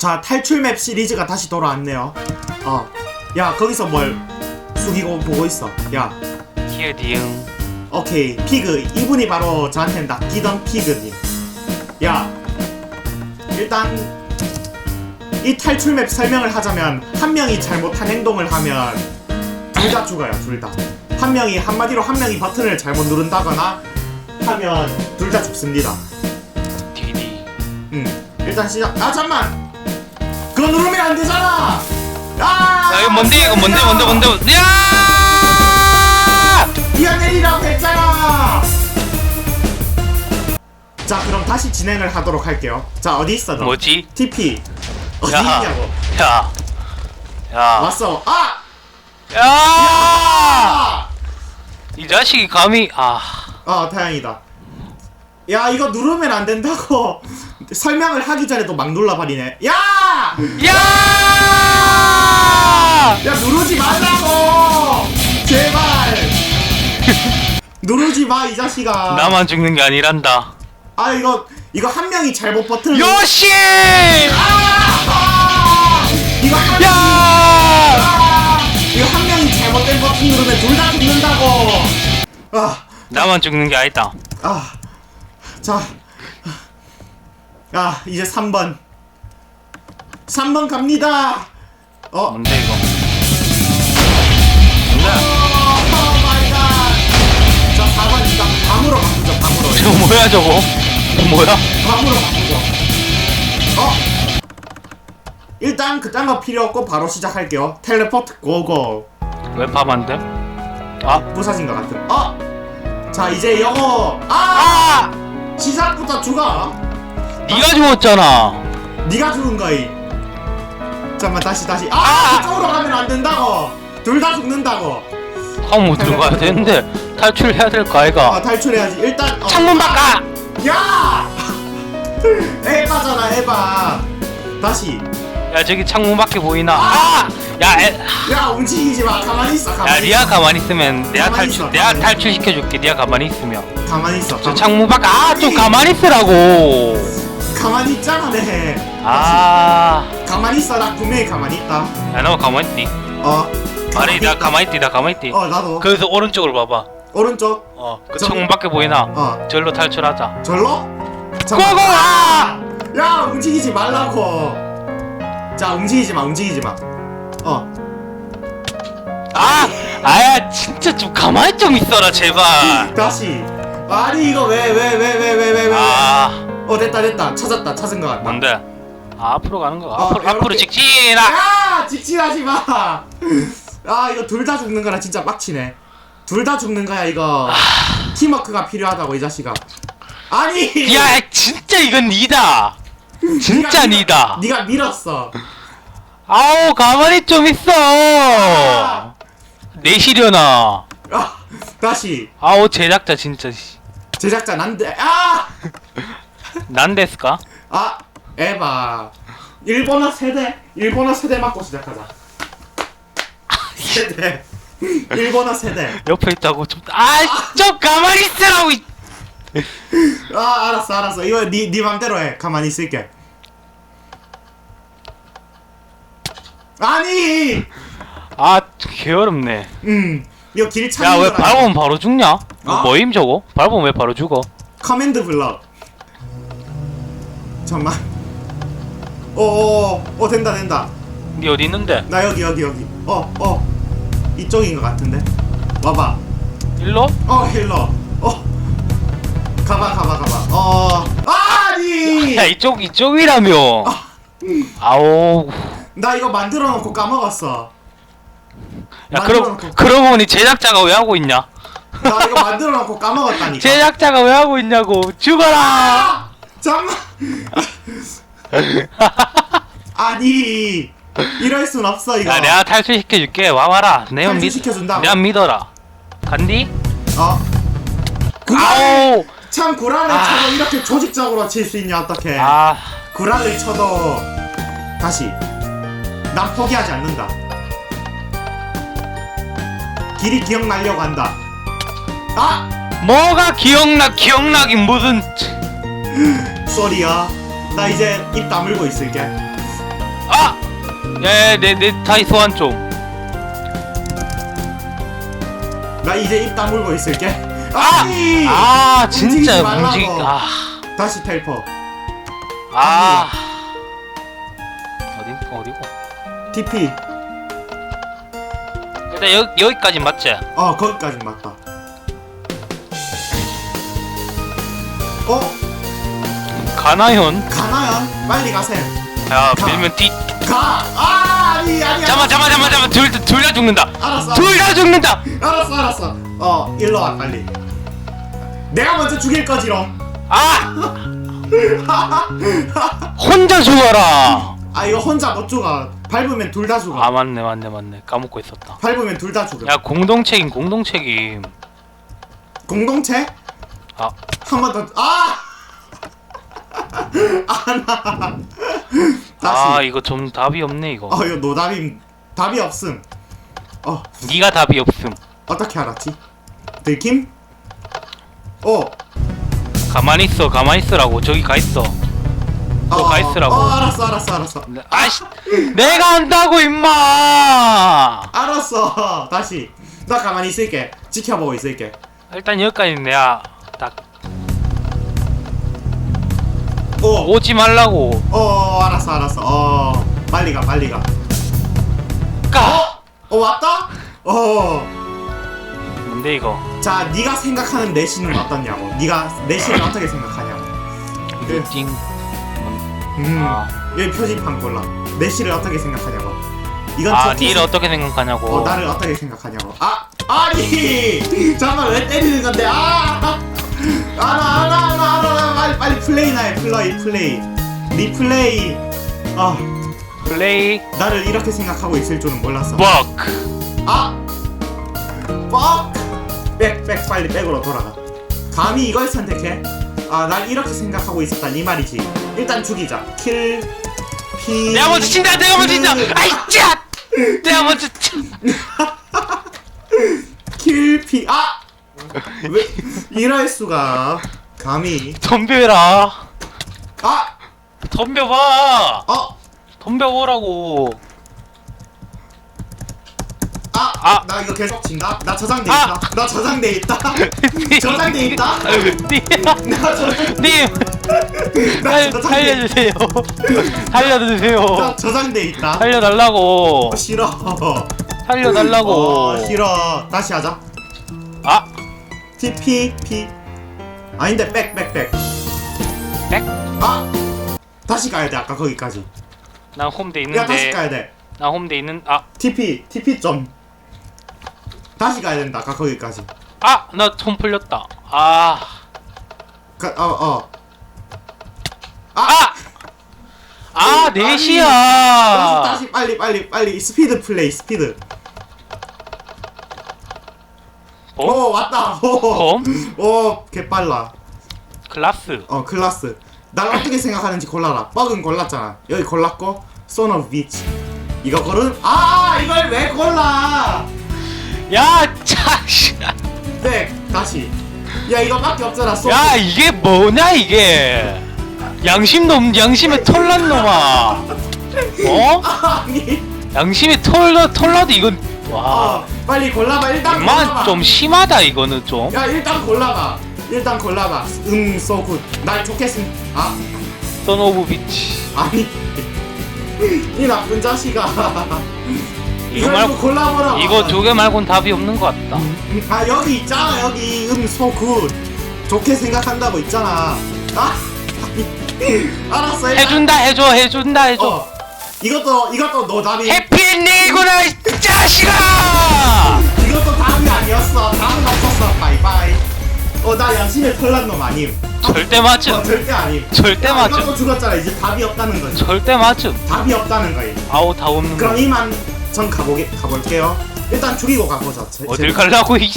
자 탈출 맵 시리즈가 다시 돌아왔네요. 어, 야 거기서 뭘 숙이고 보고 있어. 야, 키읔 디응 오케이 피그 이분이 바로 저한테 낚이던 피그님. 야, 일단 이 탈출 맵 설명을 하자면 한 명이 잘못한 행동을 하면 둘 다 죽어요. 둘 다. 한 명이 한마디로 한 명이 버튼을 잘못 누른다거나 하면 둘 다 죽습니다. 디디 음, 일단 시작. 아 잠만. 그거 누르면 안 되잖아. 아! 야 이거 뭔데 이거 뭔데 뭔데 뭔데 뭔데 야 뛰어내리라고 했잖아. 자, 그럼 다시 진행을 하도록 할게요. 자, 어디 있어 너? 뭐지 TP. 어디 야. 있냐고. 야 야, 왔어. 아! 야! 아! 이 자식이 감히 아 아, 다행이다. 야, 이거 누르면 안 된다고. 설명을 하기 전에도 막 눌러버리네. 야! 야! 야, 누르지 말라고! 제발! 누르지 마, 이 자식아. 나만 죽는 게 아니란다. 아, 이거, 이거 한 명이 잘못 버튼을. 요시! 아! 이거 한 야! 아! 이거 한 명이 잘못된 버튼 누르면 둘 다 죽는다고. 아, 나만 죽는 게 아니다. 아, 자, 아 이제 3번. 3번 갑니다. 어, 뭔데 이거? 오 뭔데? 마이 갓. 자, 4번 일단 밤으로 바꾸죠. 밤으로. 저거 뭐야 저거? 이거 뭐야? 밤으로 바꾸죠. 어. 일단 그딴 거 필요 없고 바로 시작할게요. 텔레포트 고고. 왜 밥 안 돼? 아, 부사진 것 같은. 어. 자 이제 영어. 아! 아! 시작부터 죽어. 네가 죽었잖아. 네가 죽은 거이. 잠깐만 다시 다시. 아, 아! 그쪽으로 가면 안 된다고. 둘 다 죽는다고. 한번 못 들어가야 되는데 탈출해야 될 거 아이가? 아 탈출해야지. 일단 어. 창문 바꿔! 야! 에바잖아 에바. 다시. 야 저기 창문 밖에 보이나? 아! 야, 에, 야 움직이지 마. 가만히 있어. 가만히. 야 니가 가만히 있으면 내가 가만히 탈출 있어, 내가 가만히. 탈출 시켜줄게. 니가 가만히 있으면. 가만히 있어. 저 가만- 창문 밖에 아좀 가만히 있으라고. 가만히 있잖아 네. 아, 가만히 있어. 나 분명히 가만히 있다. 야 너 가만히 있디? 어. 아니 나 가만히 있디 나 가만히 있디. 어 나도. 그래서 오른쪽으로 봐봐. 오른쪽. 어, 그 저- 창문 밖에 보이나? 어. 절로 탈출하자. 절로? 고고! 아! 야 움직이지 말라고. 자 움직이지 마. 움직이지 마. 어. 아, 아야 진짜 좀 가만히 좀 있어라 제발. 다시. 아니 이거 왜 왜 왜 왜 왜 왜 왜? 아, 어 됐다 됐다 찾았다 찾은 것 같다. 뭔데? 아, 앞으로 가는 거. 어, 앞으로 앞으로 요렇게. 직진아. 야 직진하지 마. 아 이거 둘 다 죽는 거라 진짜 빡치네. 둘 다 죽는 거야 이거. 팀워크가 필요하다고 이 자식아. 아니. 야, 진짜 이건 니다. 진짜 네가 니다. 밀- 네가 밀었어. 아우 가만히 좀 있어. 아. 내시려나. 아 다시 아우 제작자 진짜. 씨. 제작자 난데 아. 난데스까? 아 에바 일본어 세대 일본어 세대 맞고 시작하자 세대 일본어 세대 옆에 있다고 좀. 아 좀 가만히 있으라고. 이- 아 알았어 알았어 이거 니, 니 맘대로 해 가만히 있을게 아니 아 개어렵네. 음 이거 길 찾는 야 왜. 밟으면 바로 죽냐? 뭐 어? 뭐임 저거? 밟으면 왜 바로 죽어? 커맨드 블럭 잠만. 오오오 오, 된다 된다. 니 어디 있는데? 나 여기 여기 여기. 어어. 이쪽인 것 같은데? 와봐. 일로? 어 힐러 어. 가봐 가봐 가봐. 어. 아니! 야 이쪽 이쪽이라며. 아오. 나 이거 만들어 놓고 까먹었어. 야 그럼 그러고 보니 제작자가 왜 하고 있냐? 나 이거 만들어 놓고 까먹었다니까. 제작자가 왜 하고 있냐고. 죽어라. 아 잠만 아니 이럴 순 없어 이거 야 내가 탈출 시켜줄게 와봐라. 내가 믿 탈출시켜준다고? 내가 믿어라. 간디? 어 아오. 참 구라를 아. 쳐도 이렇게 조직적으로 칠 수 있냐 어떡해 아 구라를 쳐도 다시 난 포기하지 않는다 길이 기억나려고 한다 아 뭐가 기억나 기억나긴 무슨 쏘리야 나 이제 입 다물고 있을게 아! 야내내 다시 소환 좀. 나 이제 입 다물고 있을게. 아! 아니! 아 움직이지 진짜 말라고. 움직. 아. 다시 텔퍼. 아. 어디 어디고? TP. 일단 여 여기까지 맞지? 어 거기까지 맞다. 가나현? 가나요? 빨리 가셈. 야 가. 밀면 뒤. 가. 아 아니 아니. 잠만 잠만 잠만 잠만 둘둘 다 죽는다. 알았어. 둘 다 죽는다. 알았어 알았어. 어 일로 와 빨리. 내가 먼저 죽일 거지롱. 아! 혼자 죽어라. 아 이거 혼자 못 죽어. 밟으면 둘 다 죽어. 아 맞네 맞네 맞네 까먹고 있었다. 밟으면 둘 다 죽어. 야 공동책임 공동책임. 공동체? 아 한 번 더. 아! 아나. 다시. 아 이거 좀 답이 없네 이거. 어 이거 노답임 답이 없음. 어 네가 답이 없음. 어떻게 알았지? 들킴? 어. 가만히 있어 가만히 있으라고 저기 가 있어. 어, 가 있으라고. 어 알았어 알았어 알았어. 아씨 내가 한다고 임마. 알았어. 다시. 나 가만히 있을게. 지켜보고 있을게. 일단 여기까지 내가 딱 어. 오지 말라고. 어 알았어 알았어. 어 빨리 가 빨리 가. 까. 어 왔다? 어. 뭔데 이거? 자 네가 생각하는 내신은 어떻냐고. 네가 내신을 어떻게 생각하냐고. 그, 찡. 음. 아, 여기 표지판 골라. 내신을 어떻게 생각하냐고. 이건 아 니를 생- 어떻게 생각하냐고. 어 나를 어떻게 생각하냐고. 아 아니 잠깐 왜 때리는 건데? 아 알아 알아 빨리 플레이나 해 플레이 플레이 리플레이. 아 플레이 나를 이렇게 생각하고 있을 줄은 몰랐어. 버크. 아! 뻑! 백, 백, 빨리 백으로 돌아가. 감히 이걸 선택해? 아, 난 이렇게 생각하고 있었다, 이 말이지. 일단 죽이자. 킬, 피. 내가 먼저 친다. 내가 먼저 친다. 아이 짜. 내가 먼저 친. 킬, 피. 아! 왜, 이럴 수가. 감히. 덤벼라. 아! 덤벼봐. 어! 덤벼보라고. 아! 아. 나 이거 계속 진다? 나 저장돼 아. 있다. 나 저장돼 있다. 저장돼 있다. 님. 나 저장, 님. 나 살- 저장돼 살려주세요. 살려주세요. 나 저장돼 있다. 살려달라고. 어, 싫어. 살려달라고. 어, 싫어. 다시 하자. 아, TP P 아닌데 백 백 백. 백? 아 다시 가야 돼 아까 거기까지. 나 홈대 야 다시 있는데. 가야 돼. 나 홈대 있는. 아, TP TP 점. 다시 가야 된다 아까 거기까지. 아, 나홈 풀렸다. 아, 가, 어 어. 아, 아, 다시 넷이야. 다시 빨리 빨리 빨리 스피드 플레이 스피드. 어? 오 왔다. 오. 검? 오 개빨라. 클라스. 어 클라스. 날 어떻게 생각하는지 골라라. 뻑은 골랐잖아. 여기 골랐고 Son of Beach. 이거 고른 아 이걸 왜 골라? 야, 차, 씨. 네 다시 야 이거밖에 없잖아 소 야, 이게 뭐냐 이게? 양심도 없, 양심에 털난 놈아. 어? 아니 양심에 털나 털나도 이건 와. 어 빨리 골라봐 일단 골라봐. 임마 좀 심하다 이거는 좀. 야 일단 골라봐. 일단 골라봐. 음 소굿 날 좋겠음. 아. 선 오브 비치. 아니. 이 나쁜 자식아. 이거 말고 좀 골라보라 이거 두 개 말고는 답이 없는 것 같다. 음, 아 여기 있잖아 여기. 음 소굿 좋게 생각한다고 있잖아. 아? 알았어 일단. 해준다 해줘 해준다 해줘. 어. 이것도 이것도 노답이. 해피엔딩이구나 이 자식아. 어, 나 양심에 털난 놈 아님. 절대 어, 맞음. 절대 아님. 절대 야, 맞음. 이것도 죽었잖아. 이제 답이 없다는 거지. 절대 맞음. 답이 없다는 거지. 아우 다 없는 그럼 거. 이만 전 가보게 가볼게요. 일단 죽이고 가보자. 제, 어딜 갈라고 이.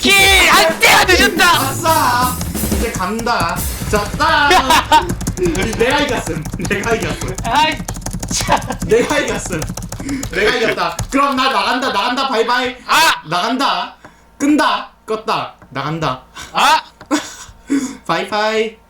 길 안돼야 늦었다. 아싸. 이제 간다. 자, 딱. 내가 이겼음. 내가 이겼음. 아이 차. 내가 이겼음. 내가 이겼다. 그럼 나 나간다. 나간다. 바이바이. 아. 나간다. 끈다. 껐다. 나간다. 아. 바이바이.